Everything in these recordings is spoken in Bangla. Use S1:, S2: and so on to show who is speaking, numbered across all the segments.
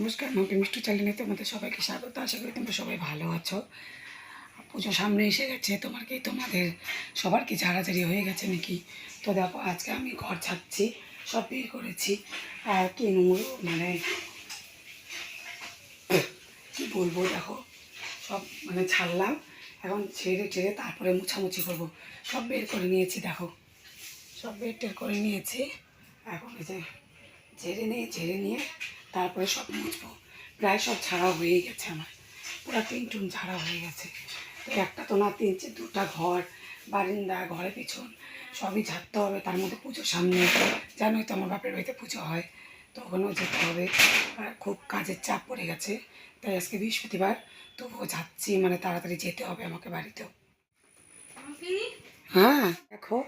S1: নমস্কার নতুন মিষ্টি চ্যানেলে তোমাদের সবাইকে স্বাগত। আশা করি তোমরা সবাই ভালো আছো। পুজো সামনে এসে গেছে তোমার কি তোমাদের সবার কি ঝাড়াঝাড়ি হয়ে গেছে নাকি? তো দেখো, আজকে আমি ঘর ছাড়ছি, সব বের করেছি। আর কি নোংর মানে কি বলব, দেখো, সব মানে ছাড়লাম। এখন ছেড়ে ছেড়ে তারপরে মুছামুছি করব। সব বের করে নিয়েছি, দেখো। সব বের টের করে নিয়েছি। এখন এই যে ঝেড়ে নিয়ে ঝেড়ে নিয়ে তারপরে সব মুছবো। প্রায় সব ছাড়া হয়ে গেছে আমার। পুরো তিন টুন ছাড়া হয়ে গেছে। তো একটা তো না তিন চার দুটা ঘর বারিন্দা ঘরে পিছন সবই ঝাড়তে হবে। তার মধ্যে পুজো সামনে জানোই তো আমার বাপের বাড়িতে পুজো হয়। তো ওখানেও যেতে হবে। আর খুব কাজের চাপ পড়ে গেছে। তাই আজকে বৃহস্পতিবার। তবুও যাচ্ছি। মানে তাড়াতাড়ি যেতে হবে আমাকে বাড়িতেও। হ্যাঁ। দেখো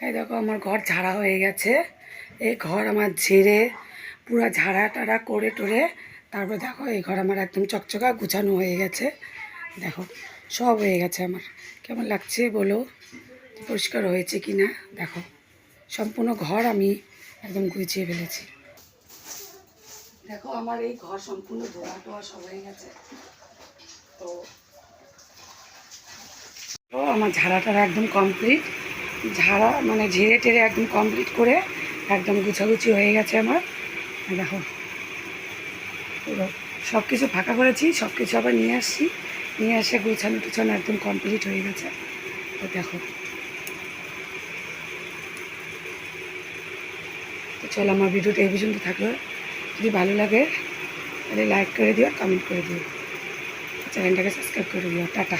S1: এই দেখো, আমার ঘর ঝাড়া হয়ে গেছে। এই ঘর আমার ঝেড়ে পুরো ঝাড়া টাড়া করে টোরে তারপর দেখো, এই ঘর আমার একদম চকচকা গুছানো হয়ে গেছে। দেখো, সব হয়ে গেছে আমার। কেমন লাগছে বলো? পরিষ্কার হয়েছে কি না দেখো, সম্পূর্ণ ঘর আমি একদম গুছিয়ে ফেলেছি। দেখো, আমার এই ঘর সম্পূর্ণ ধোয়া টোয়া সব হয়ে গেছে। তো, আমার ঝাড়া টাড়া একদম কমপ্লিট। ঝাড়া মানে ঝেড়ে টেরে একদম কমপ্লিট করে একদম গুছাগুছি হয়ে গেছে আমার। দেখো। সব কিছু ফাঁকা করেছি সব কিছু আবার নিয়ে আসছি। নিয়ে এসে গুছানো টুছানো একদম কমপ্লিট হয়ে গেছে। তো দেখো। তো চলো আমার ভিডিওটা এই পর্যন্ত থাকল। যদি ভালো লাগে, তাহলে লাইক করে দিও কমেন্ট করে দিও। চ্যানেলটাকে সাবস্ক্রাইব করে দিও। টাটা।